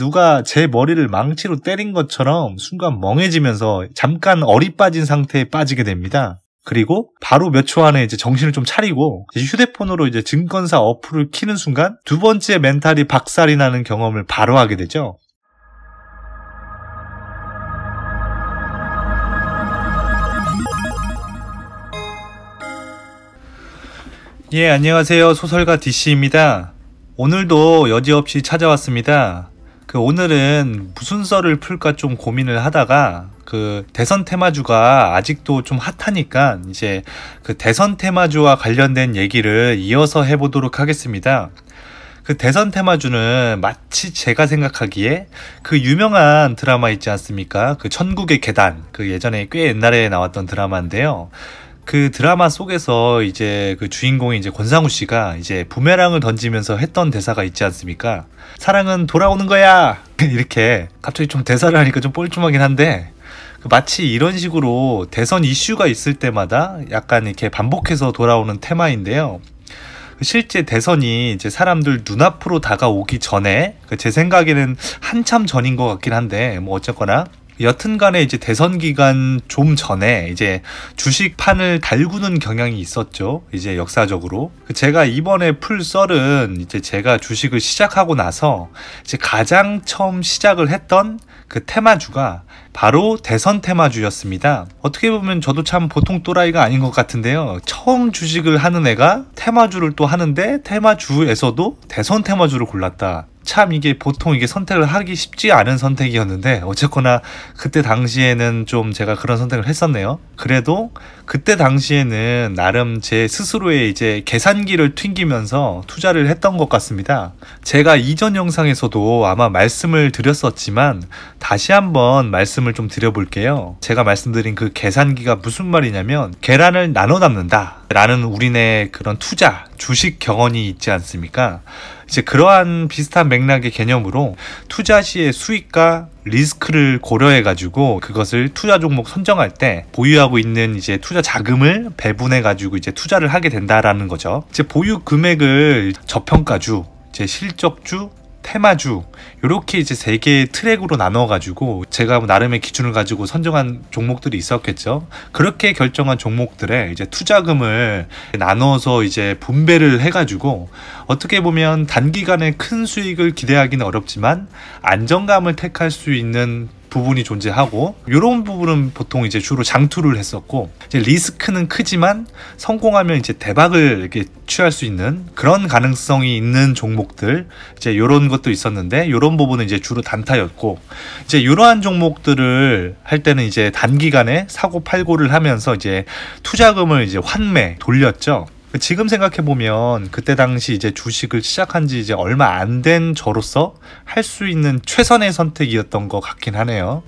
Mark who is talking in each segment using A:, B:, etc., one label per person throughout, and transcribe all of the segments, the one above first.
A: 누가 제 머리를 망치로 때린 것처럼 순간 멍해지면서 잠깐 어리 빠진 상태에 빠지게 됩니다. 그리고 바로 몇 초 안에 이제 정신을 좀 차리고 휴대폰으로 이제 증권사 어플을 키는 순간 두 번째 멘탈이 박살이 나는 경험을 바로 하게 되죠. 예, 안녕하세요. 소설가 DC입니다. 오늘도 여지없이 찾아왔습니다. 그 오늘은 무슨 썰을 풀까 좀 고민을 하다가 그 대선 테마주가 아직도 좀 핫하니까 이제 그 대선 테마주와 관련된 얘기를 이어서 해보도록 하겠습니다. 그 대선 테마주는 마치 제가 생각하기에 그 유명한 드라마 있지 않습니까? 그 천국의 계단. 그 예전에 꽤 옛날에 나왔던 드라마인데요. 그 드라마 속에서 이제 그 주인공이 이제 권상우 씨가 이제 부메랑을 던지면서 했던 대사가 있지 않습니까? 사랑은 돌아오는 거야! 이렇게 갑자기 좀 대사를 하니까 좀 뻘쭘하긴 한데 그 마치 이런 식으로 대선 이슈가 있을 때마다 약간 이렇게 반복해서 돌아오는 테마인데요. 그 실제 대선이 이제 사람들 눈앞으로 다가오기 전에 그제 생각에는 한참 전인 것 같긴 한데 뭐 어쨌거나 여튼간에 이제 대선 기간 좀 전에 이제 주식판을 달구는 경향이 있었죠. 이제 역사적으로. 제가 이번에 풀 썰은 이제 제가 주식을 시작하고 나서 이제 가장 처음 시작을 했던 그 테마주가 바로 대선 테마주였습니다. 어떻게 보면 저도 참 보통 또라이가 아닌 것 같은데요. 처음 주식을 하는 애가 테마주를 또 하는데 테마주에서도 대선 테마주를 골랐다. 참 이게 보통 이게 선택을 하기 쉽지 않은 선택이었는데 어쨌거나 그때 당시에는 좀 제가 그런 선택을 했었네요. 그래도 그때 당시에는 나름 제 스스로의 이제 계산기를 튕기면서 투자를 했던 것 같습니다. 제가 이전 영상에서도 아마 말씀을 드렸었지만 다시 한번 말씀을 좀 드려볼게요. 제가 말씀드린 그 계산기가 무슨 말이냐면 계란을 나눠 담는다. 라는 우리네 그런 투자, 주식 경험이 있지 않습니까? 이제 그러한 비슷한 맥락의 개념으로 투자 시의 수익과 리스크를 고려해 가지고 그것을 투자 종목 선정할 때 보유하고 있는 이제 투자 자금을 배분해 가지고 이제 투자를 하게 된다라는 거죠. 이제 보유 금액을 저평가주, 제 실적주, 테마주 이렇게 이제 세 개의 트랙으로 나눠 가지고 제가 나름의 기준을 가지고 선정한 종목들이 있었겠죠. 그렇게 결정한 종목들의 이제 투자금을 나눠서 이제 분배를 해 가지고 어떻게 보면 단기간에 큰 수익을 기대하기는 어렵지만 안정감을 택할 수 있는 부분이 존재하고 이런 부분은 보통 이제 주로 장투를 했었고 이제 리스크는 크지만 성공하면 이제 대박을 이렇게 취할 수 있는 그런 가능성이 있는 종목들 이제 이런 것도 있었는데 이런 부분은 이제 주로 단타였고 이제 이러한 종목들을 할 때는 이제 단기간에 사고 팔고를 하면서 이제 투자금을 이제 환매 돌렸죠. 지금 생각해 보면 그때 당시 이제 주식을 시작한 지 이제 얼마 안 된 저로서 할 수 있는 최선의 선택이었던 것 같긴 하네요.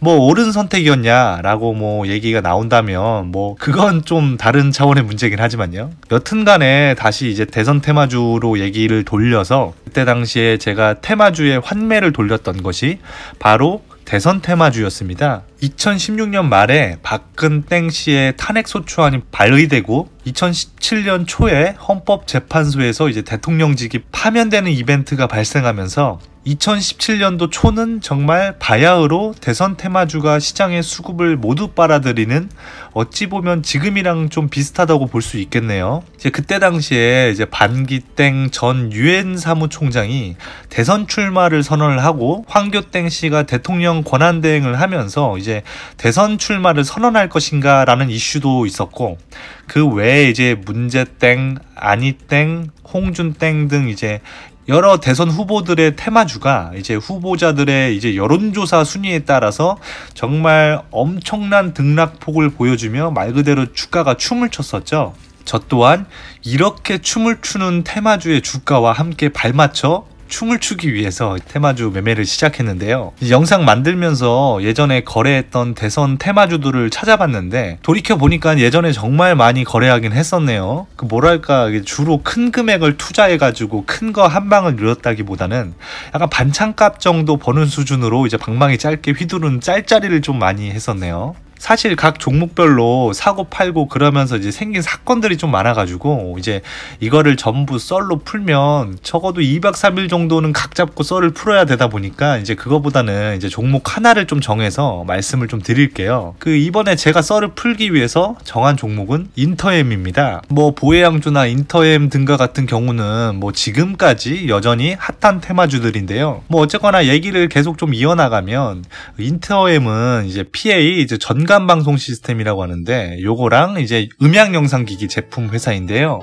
A: 뭐 옳은 선택이었냐라고 뭐 얘기가 나온다면 뭐 그건 좀 다른 차원의 문제긴 하지만요. 여튼간에 다시 이제 대선 테마주로 얘기를 돌려서 그때 당시에 제가 테마주의 환매를 돌렸던 것이 바로 대선 테마주였습니다. 2016년 말에 박근땡 씨의 탄핵 소추안이 발의되고 2017년 초에 헌법재판소에서 이제 대통령직이 파면되는 이벤트가 발생하면서 2017년도 초는 정말 바야흐로 대선 테마주가 시장의 수급을 모두 빨아들이는 어찌 보면 지금이랑 좀 비슷하다고 볼 수 있겠네요. 이제 그때 당시에 이제 반기땡 전 유엔 사무총장이 대선 출마를 선언을 하고 황교땡 씨가 대통령 권한 대행을 하면서 이제 대선 출마를 선언할 것인가라는 이슈도 있었고 그 외에 이제 문제땡, 아니땡, 홍준땡 등 이제 여러 대선 후보들의 테마주가 이제 후보자들의 이제 여론조사 순위에 따라서 정말 엄청난 등락폭을 보여주며 말 그대로 주가가 춤을 췄었죠. 저 또한 이렇게 춤을 추는 테마주의 주가와 함께 발맞춰 춤을 추기 위해서 테마주 매매를 시작했는데요. 영상 만들면서 예전에 거래했던 대선 테마주들을 찾아봤는데 돌이켜 보니까 예전에 정말 많이 거래하긴 했었네요. 그 뭐랄까 주로 큰 금액을 투자해가지고 큰 거 한 방을 늘었다기보다는 약간 반찬값 정도 버는 수준으로 이제 방망이 짧게 휘두른 짤짜리를 좀 많이 했었네요. 사실 각 종목별로 사고 팔고 그러면서 이제 생긴 사건들이 좀 많아가지고 이제 이거를 전부 썰로 풀면 적어도 2박 3일 정도는 각 잡고 썰을 풀어야 되다 보니까 이제 그거보다는 이제 종목 하나를 좀 정해서 말씀을 좀 드릴게요. 그 이번에 제가 썰을 풀기 위해서 정한 종목은 인터엠입니다. 뭐 보혜양주나 인터엠 등과 같은 경우는 뭐 지금까지 여전히 핫한 테마주들인데요. 뭐 어쨌거나 얘기를 계속 좀 이어나가면 인터엠은 이제 PA 이제 전 공간 방송 시스템이라고 하는데 요거랑 이제 음향 영상 기기 제품 회사인데요.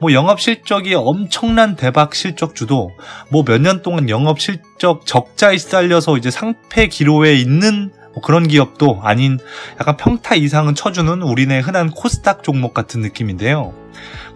A: 뭐 영업 실적이 엄청난 대박 실적주도 뭐 몇 년 동안 영업 실적 적자에 시달려서 이제 상패 기로에 있는 뭐 그런 기업도 아닌 약간 평타 이상은 쳐주는 우리네 흔한 코스닥 종목 같은 느낌인데요.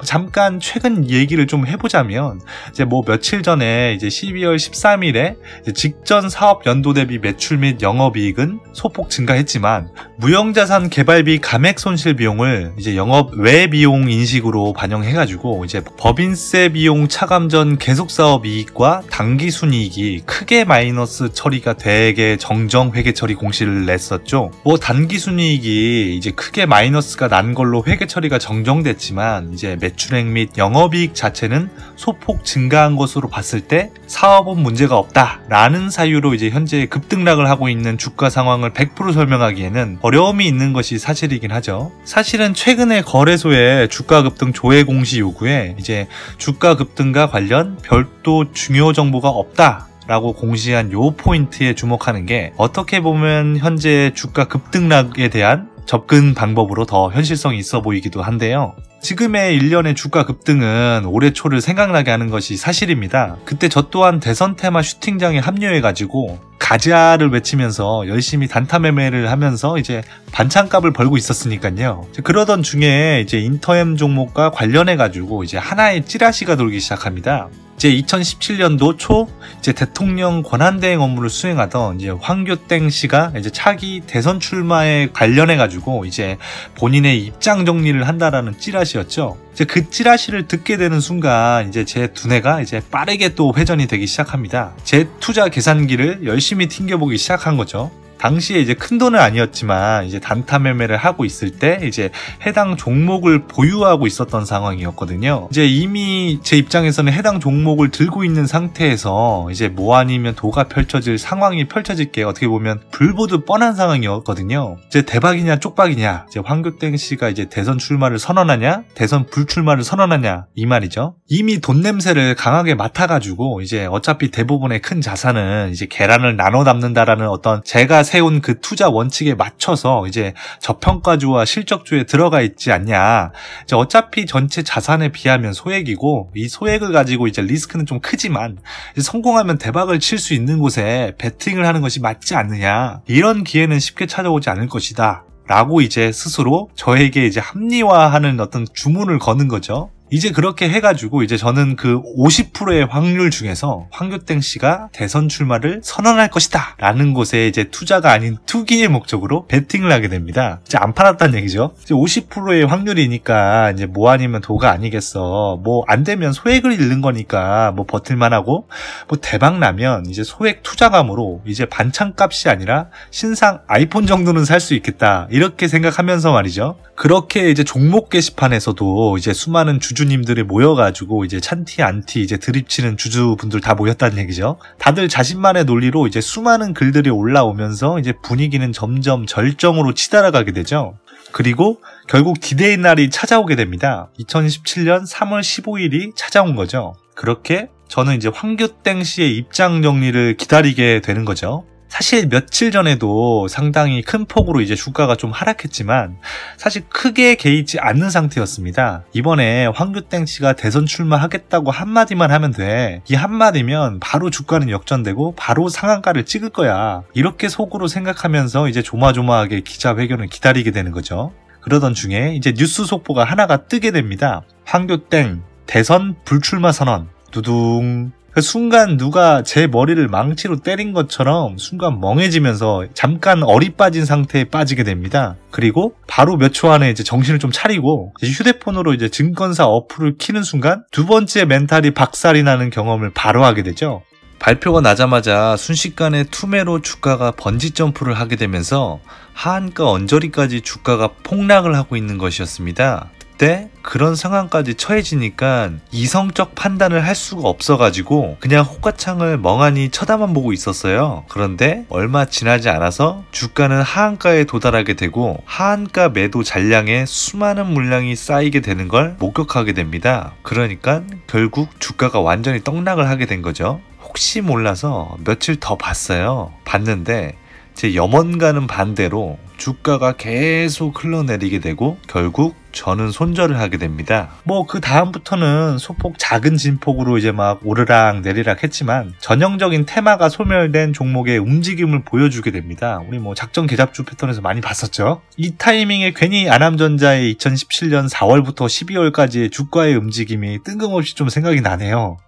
A: 잠깐 최근 얘기를 좀 해보자면 이제 뭐 며칠 전에 이제 12월 13일에 직전 사업 연도 대비 매출 및 영업이익은 소폭 증가했지만 무형자산 개발비 감액 손실 비용을 이제 영업 외 비용 인식으로 반영해가지고 이제 법인세 비용 차감 전 계속 사업 이익과 당기 순이익이 크게 마이너스 처리가 되게 정정 회계 처리 공시를 냈었죠. 뭐 단기 순이익이 이제 크게 마이너스가 난 걸로 회계 처리가 정정됐지만 이제 매출액 및 영업이익 자체는 소폭 증가한 것으로 봤을 때 사업은 문제가 없다라는 사유로 이제 현재 급등락을 하고 있는 주가 상황을 100% 설명하기에는 어려움이 있는 것이 사실이긴 하죠. 사실은 최근에 거래소의 주가 급등 조회 공시 요구에 이제 주가 급등과 관련 별도 중요 정보가 없다 라고 공시한 요 포인트에 주목하는 게 어떻게 보면 현재 주가 급등락에 대한 접근 방법으로 더 현실성이 있어 보이기도 한데요. 지금의 1년의 주가 급등은 올해 초를 생각나게 하는 것이 사실입니다. 그때 저 또한 대선 테마 슈팅장에 합류해가지고 가자를 외치면서 열심히 단타 매매를 하면서 이제 반찬값을 벌고 있었으니까요. 그러던 중에 이제 인터엠 종목과 관련해 가지고 이제 하나의 찌라시가 돌기 시작합니다. 이제 2017년도 초 이제 대통령 권한대행 업무를 수행하던 이제 황교땡 씨가 이제 차기 대선 출마에 관련해 가지고 이제 본인의 입장 정리를 한다라는 찌라시였죠. 이제 그 찌라시를 듣게 되는 순간 이제 제 두뇌가 이제 빠르게 또 회전이 되기 시작합니다. 제 투자 계산기를 열심히 튕겨보기 시작한 거죠. 당시에 이제 큰 돈은 아니었지만 이제 단타 매매를 하고 있을 때 이제 해당 종목을 보유하고 있었던 상황이었거든요. 이제 이미 제 입장에서는 해당 종목을 들고 있는 상태에서 이제 뭐 아니면 도가 펼쳐질 상황이 펼쳐질 게 어떻게 보면 불보듯 뻔한 상황이었거든요. 이제 대박이냐 쪽박이냐 이제 황교땡 씨가 이제 대선 출마를 선언하냐 대선 불출마를 선언하냐 이 말이죠. 이미 돈 냄새를 강하게 맡아가지고 이제 어차피 대부분의 큰 자산은 이제 계란을 나눠 담는다라는 어떤 제가 세운 그 투자 원칙에 맞춰서 이제 저평가주와 실적주에 들어가 있지 않냐. 이제 어차피 전체 자산에 비하면 소액이고 이 소액을 가지고 이제 리스크는 좀 크지만 성공하면 대박을 칠 수 있는 곳에 베팅을 하는 것이 맞지 않느냐. 이런 기회는 쉽게 찾아오지 않을 것이다. 라고 이제 스스로 저에게 이제 합리화하는 어떤 주문을 거는 거죠. 이제 그렇게 해가지고 이제 저는 그 50%의 확률 중에서 황교땡 씨가 대선 출마를 선언할 것이다 라는 곳에 이제 투자가 아닌 투기의 목적으로 베팅을 하게 됩니다. 이제 안 팔았다는 얘기죠. 이제 50%의 확률이니까 이제 뭐 아니면 도가 아니겠어. 뭐 안 되면 소액을 잃는 거니까 뭐 버틸만 하고 뭐 대박 나면 이제 소액 투자감으로 이제 반찬값이 아니라 신상 아이폰 정도는 살 수 있겠다. 이렇게 생각하면서 말이죠. 그렇게 이제 종목 게시판에서도 이제 수많은 주주 님들이 모여가지고 이제 찬티 안티 이제 드립치는 주주분들 다 모였다는 얘기죠. 다들 자신만의 논리로 이제 수많은 글들이 올라오면서 이제 분위기는 점점 절정으로 치달아가게 되죠. 그리고 결국 디데이 날이 찾아오게 됩니다. 2017년 3월 15일이 찾아온 거죠. 그렇게 저는 이제 황교땡 씨의 입장 정리를 기다리게 되는 거죠. 사실 며칠 전에도 상당히 큰 폭으로 이제 주가가 좀 하락했지만 사실 크게 개의치 않는 상태였습니다. 이번에 황교땡 씨가 대선 출마하겠다고 한마디만 하면 돼. 이 한마디면 바로 주가는 역전되고 바로 상한가를 찍을 거야. 이렇게 속으로 생각하면서 이제 조마조마하게 기자회견을 기다리게 되는 거죠. 그러던 중에 이제 뉴스 속보가 하나가 뜨게 됩니다. 황교땡 대선 불출마 선언. 두둥 그 순간 누가 제 머리를 망치로 때린 것처럼 순간 멍해지면서 잠깐 어리 빠진 상태에 빠지게 됩니다. 그리고 바로 몇 초 안에 이제 정신을 좀 차리고 휴대폰으로 이제 증권사 어플을 키는 순간 두 번째 멘탈이 박살이 나는 경험을 바로 하게 되죠. 발표가 나자마자 순식간에 투매로 주가가 번지 점프를 하게 되면서 하한가 언저리까지 주가가 폭락을 하고 있는 것이었습니다. 그때 그런 상황까지 처해지니까 이성적 판단을 할 수가 없어가지고 그냥 호가창을 멍하니 쳐다만 보고 있었어요. 그런데 얼마 지나지 않아서 주가는 하한가에 도달하게 되고 하한가 매도 잔량에 수많은 물량이 쌓이게 되는 걸 목격하게 됩니다. 그러니까 결국 주가가 완전히 떡락을 하게 된 거죠. 혹시 몰라서 며칠 더 봤어요. 봤는데 제 염원과는 반대로 주가가 계속 흘러내리게 되고 결국 저는 손절을 하게 됩니다. 뭐 그 다음부터는 소폭 작은 진폭으로 이제 막 오르락 내리락 했지만 전형적인 테마가 소멸된 종목의 움직임을 보여주게 됩니다. 우리 뭐 작전 계잡주 패턴에서 많이 봤었죠. 이 타이밍에 괜히 아남전자의 2017년 4월부터 12월까지의 주가의 움직임이 뜬금없이 좀 생각이 나네요.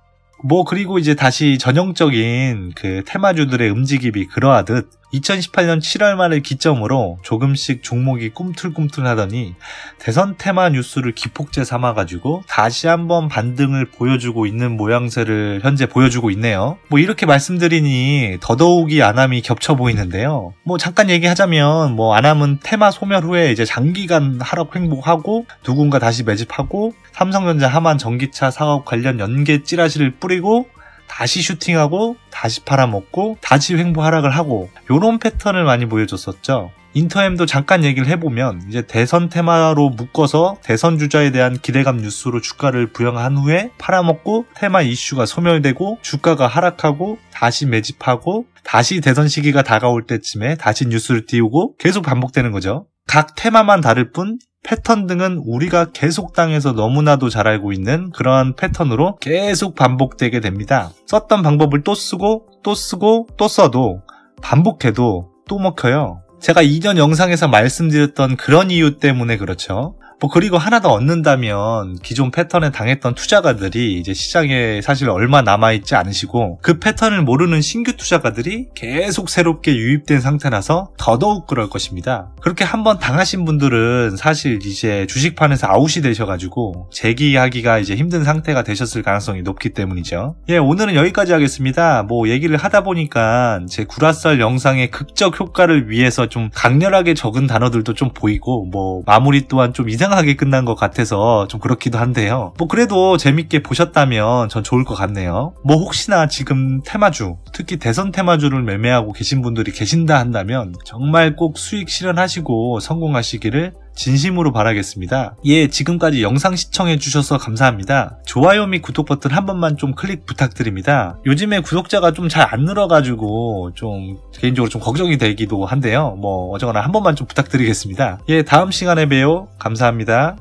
A: 뭐 그리고 이제 다시 전형적인 그 테마주들의 움직임이 그러하듯 2018년 7월 말을 기점으로 조금씩 종목이 꿈틀꿈틀하더니 대선 테마 뉴스를 기폭제 삼아가지고 다시 한번 반등을 보여주고 있는 모양새를 현재 보여주고 있네요. 뭐 이렇게 말씀드리니 더더욱이 안함이 겹쳐 보이는데요. 뭐 잠깐 얘기하자면 뭐 안함은 테마 소멸 후에 이제 장기간 하락 횡복하고 누군가 다시 매집하고 삼성전자 하만 전기차 사업 관련 연계 찌라시를 뿌리고 다시 슈팅하고 다시 팔아먹고 다시 횡보 하락을 하고 요런 패턴을 많이 보여줬었죠. 인터엠도 잠깐 얘기를 해보면 이제 대선 테마로 묶어서 대선 주자에 대한 기대감 뉴스로 주가를 부양한 후에 팔아먹고 테마 이슈가 소멸되고 주가가 하락하고 다시 매집하고 다시 대선 시기가 다가올 때쯤에 다시 뉴스를 띄우고 계속 반복되는 거죠. 각 테마만 다를 뿐 패턴 등은 우리가 계속 당해서 너무나도 잘 알고 있는 그러한 패턴으로 계속 반복되게 됩니다. 썼던 방법을 또 쓰고 또 쓰고 또 써도 반복해도 또 먹혀요. 제가 이전 영상에서 말씀드렸던 그런 이유 때문에 그렇죠. 뭐 그리고 하나 더 얻는다면 기존 패턴에 당했던 투자가들이 이제 시장에 사실 얼마 남아있지 않으시고 그 패턴을 모르는 신규 투자가들이 계속 새롭게 유입된 상태라서 더더욱 그럴 것입니다. 그렇게 한번 당하신 분들은 사실 이제 주식판에서 아웃이 되셔가지고 재기하기가 이제 힘든 상태가 되셨을 가능성이 높기 때문이죠. 예, 오늘은 여기까지 하겠습니다. 뭐 얘기를 하다 보니까 제 구라썰 영상의 극적 효과를 위해서 좀 강렬하게 적은 단어들도 좀 보이고 뭐 마무리 또한 좀 이상 이상하게 끝난 것 같아서 좀 그렇기도 한데요. 뭐 그래도 재밌게 보셨다면 전 좋을 것 같네요. 뭐 혹시나 지금 테마주, 특히 대선 테마주를 매매하고 계신 분들이 계신다 한다면 정말 꼭 수익 실현하시고 성공하시기를 진심으로 바라겠습니다. 예, 지금까지 영상 시청해주셔서 감사합니다. 좋아요 및 구독 버튼 한 번만 좀 클릭 부탁드립니다. 요즘에 구독자가 좀 잘 안 늘어가지고 좀 개인적으로 좀 걱정이 되기도 한데요. 뭐 어쩌거나 한 번만 좀 부탁드리겠습니다. 예, 다음 시간에 봬요. 감사합니다.